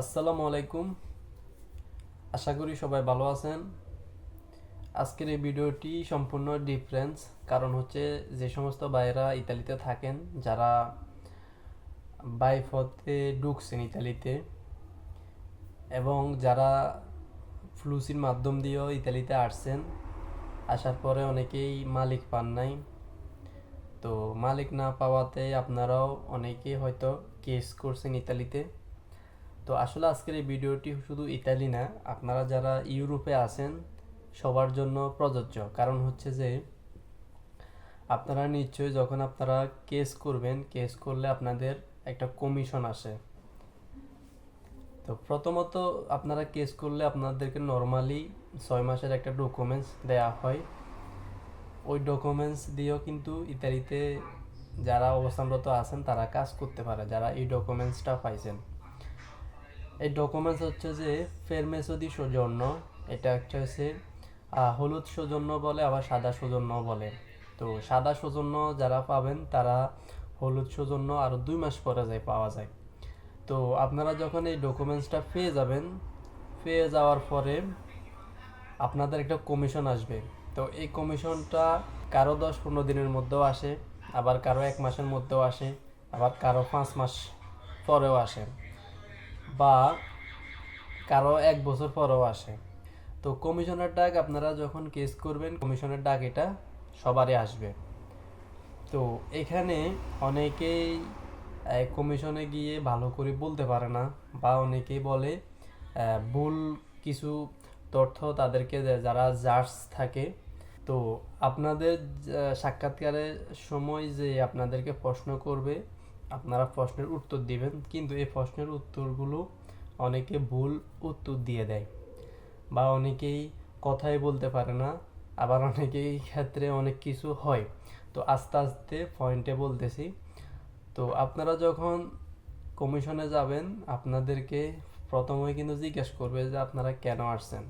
আসসালামু আলাইকুম। আশা করি সবাই ভালো আছেন। আজকের এই ভিডিওটি সম্পূর্ণ ডিফারেন্স কারণ হচ্ছে যে সমস্ত ভাইয়েরা ইতালিতে থাকেন, যারা বাইফতে ঢুকছেন ইতালিতে, এবং যারা ফ্লুসির মাধ্যম দিয়েও ইতালিতে আসছেন, আসার পরে অনেকেই মালিক পান নাই। তো মালিক না পাওয়াতে আপনারাও অনেকেই হয়তো কেস করছেন ইতালিতে। তো আসলে আজকের এই ভিডিওটি শুধু ইতালি না, আপনারা যারা ইউরোপে আছেন, সবার জন্য প্রযোজ্য। কারণ হচ্ছে যে, আপনারা নিশ্চয়ই যখন আপনারা কেস করবেন, কেস করলে আপনাদের একটা কমিশন আসে। তো প্রথমত আপনারা কেস করলে আপনাদেরকে নর্মালি ছয় মাসের একটা ডকুমেন্টস দেয়া হয়। ওই ডকুমেন্টস দিয়েও কিন্তু ইতালিতে যারা অবস্থানরত আছেন, তারা কাজ করতে পারে, যারা এই ডকুমেন্টসটা পাইছেন। এই ডকুমেন্টস হচ্ছে যে ফেরমেসদি সৌজন্য, এটা একটা হচ্ছে হলুদ সৌজন্য বলে, আবার সাদা সৌজন্য বলে। তো সাদা সৌজন্য যারা পাবেন, তারা হলুদ সৌজন্য আরও দুই মাস পরে যায় পাওয়া যায়। তো আপনারা যখন এই ডকুমেন্টসটা পেয়ে যাবেন, পেয়ে যাওয়ার পরে আপনাদের একটা কমিশন আসবে। তো এই কমিশনটা কারও দশ পনেরো দিনের মধ্যেও আসে, আবার কারও এক মাসের মধ্যেও আসে, আবার কারও পাঁচ মাস পরেও আসে। বা কারও এক বছর পরেও আসে। তো কমিশনের ডাক আপনারা যখন কেস করবেন, কমিশনের ডাক এটা সবারই আসবে। তো এখানে অনেকেই কমিশনে গিয়ে ভালো করে বলতে পারে না বা অনেকেই বলে ভুল কিছু তথ্য তাদেরকে যারা জাজ থাকে। তো আপনাদের সাক্ষাৎকারের সময় যে আপনাদেরকে প্রশ্ন করবে আপনারা প্রশ্নের উত্তর দিবেন, কিন্তু এই প্রশ্নের উত্তরগুলো অনেকে ভুল উত্তর দিয়ে দেয় বা অনেকেই কথাই বলতে পারে না, আবার অনেকেই ক্ষেত্রে অনেক কিছু হয়। তো আস্তে আস্তে পয়েন্টে বলতেছি। তো আপনারা যখন কমিশনে যাবেন, আপনাদেরকে প্রথমে কিন্তু জিজ্ঞেস করবে যে আপনারা কেন আসছেন,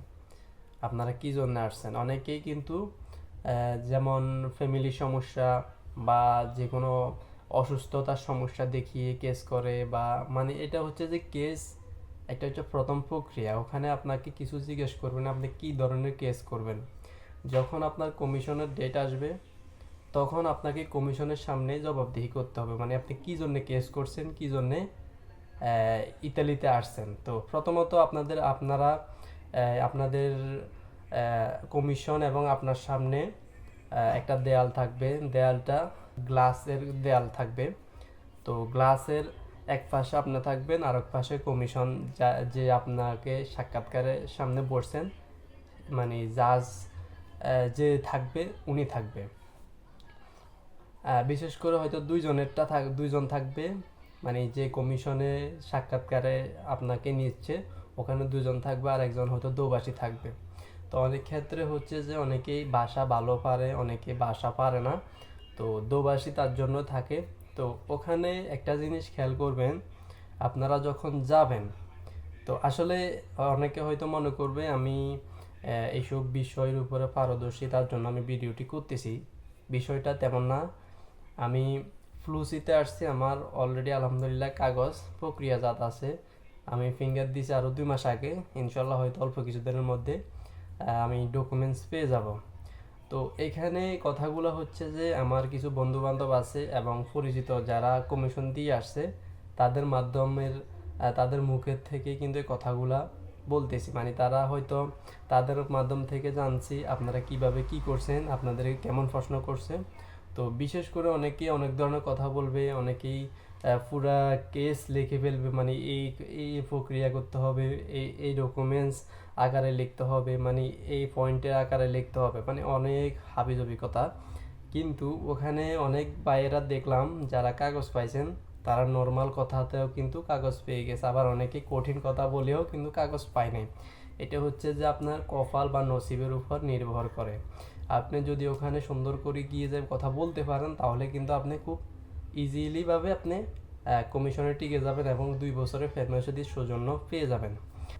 আপনারা কী জন্য আসছেন? অনেকেই কিন্তু যেমন ফ্যামিলি সমস্যা বা যে কোনো অসুস্থতার সমস্যা দেখিয়ে কেস করে বা মানে এটা হচ্ছে যে কেস একটা হচ্ছে প্রথম প্রক্রিয়া। ওখানে আপনাকে কিছু জিজ্ঞেস করবেন, আপনি কি ধরনের কেস করবেন? যখন আপনার কমিশনের ডেট আসবে, তখন আপনাকে কমিশনের সামনে জবাবদিহি করতে হবে। মানে আপনি কি জন্য কেস করছেন, কি জন্যে ইতালিতে আসছেন? তো প্রথমত আপনাদের, আপনারা আপনাদের কমিশন এবং আপনার সামনে একটা দেয়াল থাকবে। দেয়ালটা গ্লাসের দেয়াল থাকবে। তো গ্লাসের এক পাশে আপনি থাকবেন আর এক পাশে কমিশন যা আপনাকে সাক্ষাৎকারের সামনে বসছেন মানে জাজ যে থাকবে, উনি থাকবে। বিশেষ করে হয়তো দুইজনেরটা থাক, দুইজন থাকবে মানে যে কমিশনে সাক্ষাৎকারে আপনাকে নিচ্ছে, ওখানে দুজন থাকবে আর একজন হয়তো দোবাসী থাকবে। তো অনেক ক্ষেত্রে হচ্ছে যে অনেকেই ভাষা ভালো পারে, অনেকে ভাষা পারে না। তো দোবাসী তার জন্য থাকে। তো ওখানে একটা জিনিস খেয়াল করবেন, আপনারা যখন যাবেন, তো আসলে অনেকে হয়তো মনে করবে আমি এইসব বিষয়ের উপরে পারদর্শী, তার জন্য আমি ভিডিওটি করতেছি। বিষয়টা তেমন না। আমি ফ্লুসিতে আসছি, আমার অলরেডি আলহামদুলিল্লাহ কাগজ, প্রক্রিয়াজাত আছে। আমি ফিঙ্গার দিয়েছি আরও দুই মাস আগে ইনশাল্লাহ হয়তো অল্প কিছুদিনের মধ্যে আমি ডকুমেন্টস পেয়ে যাব। তো এখানে কথাগুলো হচ্ছে যে আমার কিছু বন্ধু বান্ধব আছে এবং পরিচিত যারা কমিশন দিয়ে আসছে, তাদের মাধ্যমের তাদের মুখের থেকে কিন্তু এই কথাগুলা বলতেছি। মানে তারা হয়তো তাদের মাধ্যম থেকে জানছি আপনারা কীভাবে কি করছেন, আপনাদের কেমন প্রশ্ন করছে। তো বিশেষ করে অনেকেই অনেক ধরনের কথা বলবে, অনেকেই পুরা কেস লিখে ফেলবে মানে এই এই প্রক্রিয়া করতে হবে, এই এই ডকুমেন্টস আকারে লিখতে হবে মানে এই পয়েন্টের আকারে লিখতে হবে মানে অনেক হাবিজাবি কথা কিন্তু ওখানে অনেক বাইরা দেখলাম যারা কাগজ পাইছেন, তারা নর্মাল কথাতেও কিন্তু কাগজ পেয়ে গেছে, আবার অনেকে কঠিন কথা বলেও কিন্তু কাগজ পায় নাই। এটা হচ্ছে যে আপনার কপাল বা নসিবের উপর নির্ভর করে। আপনি যদি ওখানে সুন্দর করে গিয়ে যে কথা বলতে পারেন, তাহলে কিন্তু আপনি খুব ইজিলিভাবে আপনি কমিশনে টিকে যাবেন এবং দুই বছরের ফেরমেসদি সৌজন্য পেয়ে যাবেন।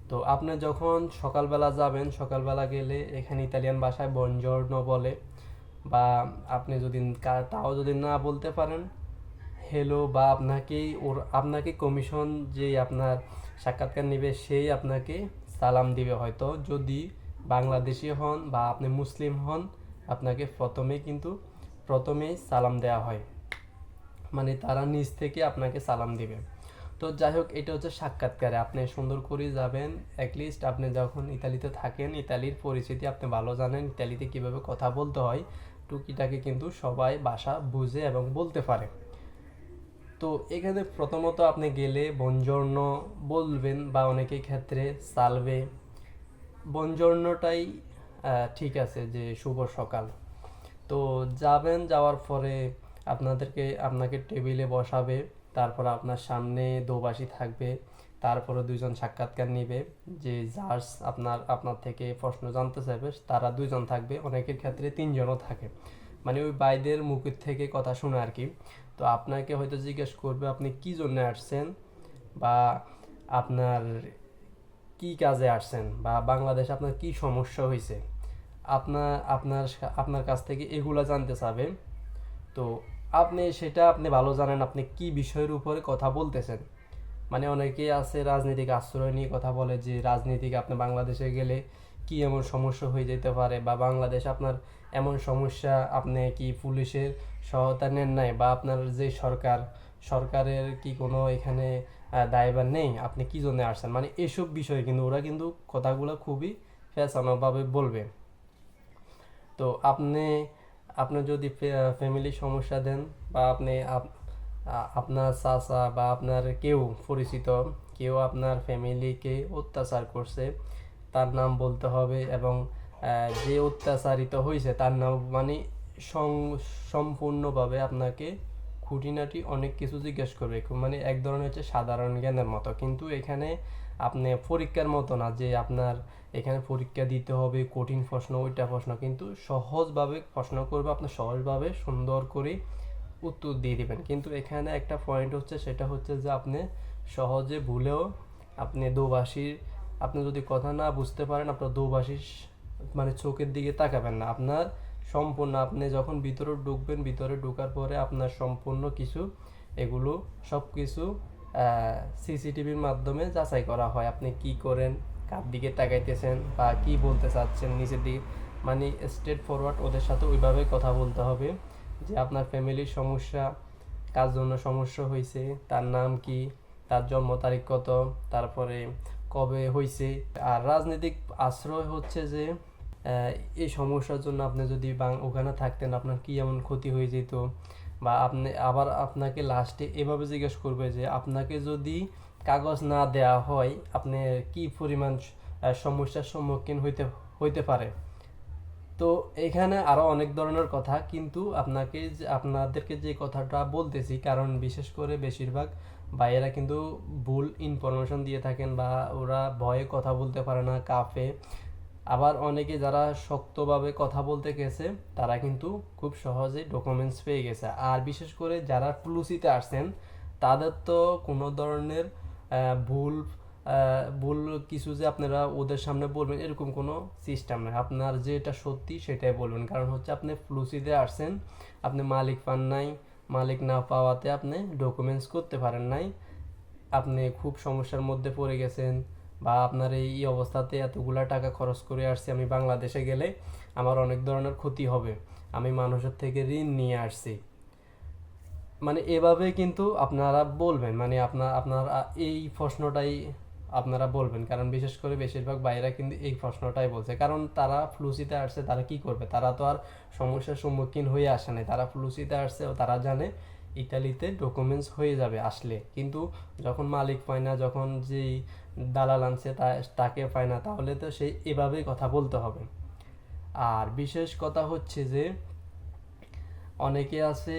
তো আপনি যখন সকালবেলা যাবেন, সকালবেলা গেলে এখানে ইতালিয়ান ভাষায় বনজর্নো বলে বা আপনি যদি তাও যদি না বলতে পারেন হ্যালো বা আপনাকেই ওর, আপনাকে কমিশন যে আপনার সাক্ষাৎকার নেবে সেই আপনাকে সালাম দিবে হয়তো। যদি বাংলাদেশি হন বা আপনি মুসলিম হন, আপনাকে প্রথমে কিন্তু প্রথমেই সালাম দেওয়া হয়। মানে তারা নিজ থেকে আপনাকে সালাম দিবে। তো যাই হোক এটা হচ্ছে সাক্ষাৎকারে। আপনি সুন্দর করে যাবেন। অ্যাটলিস্ট আপনি যখন ইতালিতে থাকেন ইতালির পরিস্থিতি আপনি ভালো জানেন ইতালিতে কীভাবে কথা বলতে হয় টুকিটাকে কিন্তু সবাই ভাষা বুঝে এবং বলতে পারে। তো এখানে প্রথমত আপনি গেলে বঞ্জর্ণ বলবেন বা অনেকের ক্ষেত্রে সালভে বঞ্জর্ণটাই আহ, ঠিক আছে যে শুভ সকাল। তো যাবেন যাওয়ার পরে আপনাদেরকে আপনাকে টেবিলে বসাবে, তারপর আপনার সামনে দোবাসী থাকবে তারপরে দুইজন সাক্ষাৎকার নিবে। যে জার্স আপনার আপনার থেকে প্রশ্ন জানতে চাইবে, তারা দুইজন থাকবে, অনেকের ক্ষেত্রে তিনজনও থাকে। মানে ওই বাইদের মুখের থেকে কথা শুনে আর কি। তো আপনাকে হয়তো জিজ্ঞেস করবে, আপনি কি জন্য আসছেন? বা আপনার কি কাজে আসছেন? বা বাংলাদেশ আপনার কি সমস্যা হয়েছে আপনার আপনার আপনার কাছ থেকে এগুলা জানতে চাবে তো আপনি সেটা আপনি ভালো জানেন আপনি কি বিষয়ের উপরে কথা বলতেছেন? মানে অনেকেই আছে রাজনৈতিক আশ্রয় নিয়ে কথা বলে যে রাজনীতিক আপনি বাংলাদেশে গেলে কি এমন সমস্যা হয়ে যেতে পারে বা বাংলাদেশ আপনার এমন সমস্যা আপনি কি পুলিশের সহায়তা নেন নাই বা আপনার যে সরকার সরকারের কি কোনো এখানে আহ, দায়ভার নেই? আপনি কি জন্য আসছেন? মানে এসব বিষয়ে কিন্তু ওরা কিন্তু কথাগুলো খুবই ফ্যাশনভাবে বলবে। তো আপনি আপনি যদি ফ্যামিলি সমস্যা দেন বা আপনি আপনার চাচা বা আপনার কেউ পরিচিত, কেউ আপনার ফ্যামিলিকে অত্যাচার করছে, তার নাম বলতে হবে এবং যে অত্যাচারিত হয়েছে তার নাম মানে সম্পূর্ণভাবে আপনাকে খুঁটিনাটি অনেক কিছু জিজ্ঞেস করবে। মানে এক ধরনের হচ্ছে সাধারণ জ্ঞানের মতো। কিন্তু এখানে আপনি পরীক্ষার মতো না যে আপনার এখানে পরীক্ষা দিতে হবে, কঠিন প্রশ্ন, ওইটা প্রশ্ন। কিন্তু সহজভাবে প্রশ্ন করবে, আপনি সহজভাবে সুন্দর করে উত্তর দিয়ে দেবেন। কিন্তু এখানে একটা পয়েন্ট হচ্ছে, সেটা হচ্ছে যে আপনি সহজে ভুলেও আপনি দোভাষীর, আপনি যদি কথা না বুঝতে পারেন, আপনার দোভাষীর মানে চোখের দিকে তাকাবেন না। আপনার সম্পূর্ণ, আপনি যখন ভিতরে ঢুকবেন, ভিতরে ঢোকার পরে আপনার সম্পূর্ণ কিছু, এগুলো সব কিছু সিসিটিভির মাধ্যমে যাচাই করা হয় আপনি কি করেন, কার দিকে তাকাইতেছেন বা কি বলতে চাচ্ছেন নিচের দিকে। মানে স্ট্রেট ফরওয়ার্ড ওদের সাথে ওইভাবে কথা বলতে হবে যে আপনার ফ্যামিলির সমস্যা, কার জন্য সমস্যা হয়েছে তার নাম কি, তার জন্ম তারিখ কত, তারপরে কবে হয়েছে আর রাজনৈতিক আশ্রয় হচ্ছে যে এই সমস্যার জন্য আপনি যদি ওখানে থাকতেন আপনার কি এমন ক্ষতি হয়ে যেত? বা আপনি আবার আপনাকে লাস্টে এভাবে জিজ্ঞেস করবে যে, আপনাকে যদি কাগজ না দেওয়া হয়, আপনি কি পরিমাণ সমস্যার সম্মুখীন হইতে হইতে পারে? তো এখানে আরও অনেক ধরনের কথা, কিন্তু আপনাকে আপনাদেরকে যে কথাটা বলতেছি, কারণ বিশেষ করে বেশিরভাগ ভাইয়েরা কিন্তু ভুল ইনফরমেশন দিয়ে থাকেন বা ওরা ভয়ে কথা বলতে পারে না, কাফে আবার অনেকে যারা শক্তভাবে কথা বলতে গেছে, তারা কিন্তু খুব সহজে ডকুমেন্টস পেয়ে গেছে। আর বিশেষ করে যারা টুলুসিতে আসছেন, তাদের তো কোনো ধরনের ভুল ভুল কিছু যে আপনারা ওদের সামনে বলবেন, এরকম কোনো সিস্টেম নেই। আপনার যেটা সত্যি সেটাই বলবেন। কারণ হচ্ছে আপনি ফ্লুসিতে আসছেন, আপনি মালিক পান নাই, মালিক না পাওয়াতে আপনি ডকুমেন্টস করতে পারেন নাই। আপনি খুব সমস্যার মধ্যে পড়ে গেছেন বা আপনার এই অবস্থাতে এতগুলা টাকা খরচ করে আসছি আমি বাংলাদেশে গেলে আমার অনেক ধরনের ক্ষতি হবে। আমি মানুষের থেকে ঋণ নিয়ে আসছি। মানে এভাবে কিন্তু আপনারা বলবেন মানে আপনার আপনার এই প্রশ্নটাই আপনারা বলবেন। কারণ বিশেষ করে বেশিরভাগ বাইরা কিন্তু এই প্রশ্নটাই বলছে। কারণ তারা ফ্লুসিতে আসছে, তারা কি করবে? তারা তো আর সমস্যার সম্মুখীন হয়ে আসে নাই। তারা ফ্লুসিতে আসছে ও তারা জানে ইতালিতে ডকুমেন্টস হয়ে যাবে আসলে। কিন্তু যখন মালিক পায় না, যখন যেই দালাল আনছে তাকে পায় না, তাহলে তো সেই এভাবেই কথা বলতে হবে। আর বিশেষ কথা হচ্ছে যে, অনেকে আছে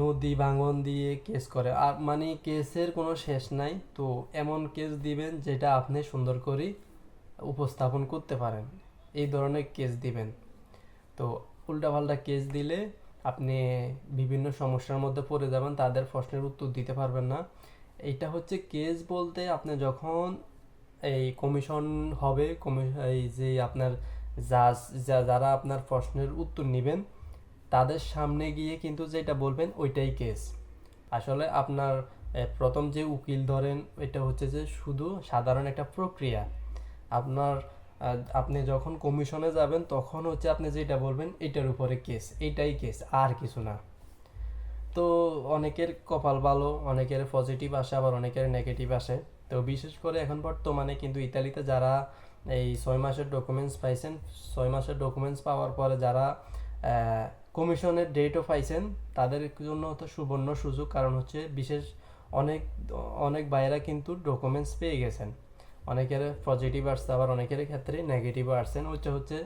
নদী ভাঙন দিয়ে কেস করে। আর মানে কেসের কোনো শেষ নাই, তো এমন কেস দিবেন যেটা আপনি সুন্দর করে উপস্থাপন করতে পারেন। এই ধরনের কেস দিবেন। তো উল্টাপাল্টা কেস দিলে আপনি বিভিন্ন সমস্যার মধ্যে পড়ে যাবেন, তাদের প্রশ্নের উত্তর দিতে পারবেন না। এইটা হচ্ছে কেস বলতে আপনি যখন এই কমিশন হবে এই যে আপনার জাজ যা- যারা আপনার প্রশ্নের উত্তর নেবেন, তাদের সামনে গিয়ে কিন্তু যেটা বলবেন ওইটাই কেস আসলে আপনার প্রথম যে উকিল ধরেন, এটা হচ্ছে যে শুধু সাধারণ একটা প্রক্রিয়া। আপনার আপনি যখন কমিশনে যাবেন, তখন হচ্ছে আপনি যেটা বলবেন, এটার উপরে কেস এটাই কেস আর কিছু না। তো অনেকের কপাল ভালো, অনেকের পজিটিভ আসে, আবার অনেকের নেগেটিভ আসে। তো বিশেষ করে এখন বর্তমানে কিন্তু ইতালিতে যারা এই ছয় মাসের ডকুমেন্টস পাইছেন, ছয় মাসের ডকুমেন্টস পাওয়ার পরে যারা কমিশনের ডেটও পাইছেন, তাদের জন্য তো সুবর্ণ সুযোগ। কারণ হচ্ছে বিশেষ অনেক অনেক বাইরা কিন্তু ডকুমেন্টস পেয়ে গেছেন। অনেকের পজিটিভ আসছে, আবার অনেকের ক্ষেত্রে নেগেটিভও আসছেন। ওটা হচ্ছে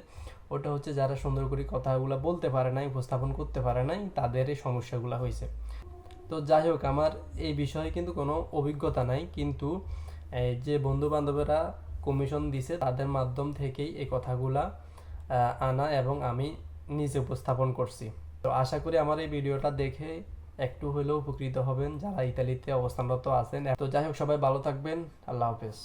ওটা হচ্ছে যারা সুন্দর করে কথাগুলো বলতে পারে নাই, উপস্থাপন করতে পারে নাই, তাদের এই সমস্যাগুলো হয়েছে। তো যাই হোক, আমার এই বিষয়ে কিন্তু কোনো অভিজ্ঞতা নাই, কিন্তু যে বন্ধু বান্ধবেরা কমিশন দিছে, তাদের মাধ্যম থেকেই এই কথাগুলা আনা এবং আমি নিজে উপস্থাপন করছি। তো আশা করি আমার এই ভিডিওটা দেখে একটু হলেও উপকৃত হবেন যারা ইতালিতে অবস্থানরত আছেন। তো যাই হোক, সবাই ভালো থাকবেন। আল্লাহ হাফেজ।